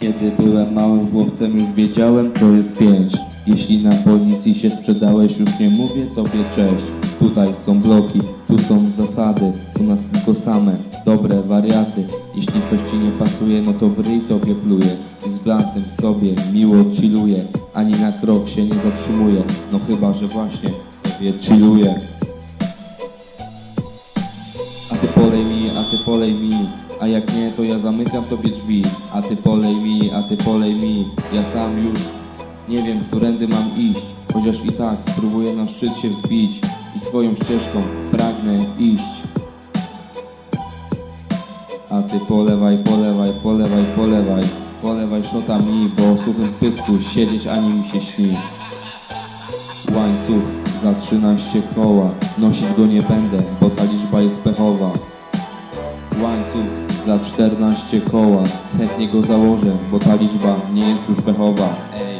Kiedy byłem małym chłopcem już wiedziałem to jest pięć. Jeśli na policji się sprzedałeś już nie mówię tobie cześć. Tutaj są bloki, tu są zasady U nas tylko same, dobre wariaty. Jeśli coś ci nie pasuje no to w ryj tobie pluję Blantem sobie miło chilluję Ani na krok się nie zatrzymuję No chyba, że właśnie sobie chilluję a ty polej mi, a ty polej mi A jak nie, to ja zamykam tobie drzwi. A ty polej mi, a ty polej mi Ja sam już nie wiem, którędy mam iść. Chociaż i tak spróbuję na szczyt się wzbić I swoją ścieżką pragnę iść. A ty polewaj, polewaj, polewaj, polewaj Polewaj szota mi, bo suchym pysku Siedzieć ani mi się śni. Łańcuch za 13 koła Nosić go nie będę, bo ta liczba jest pechowa. Łańcuch za 14 koła Chętnie go założę, bo ta liczba nie jest już pechowa. Ej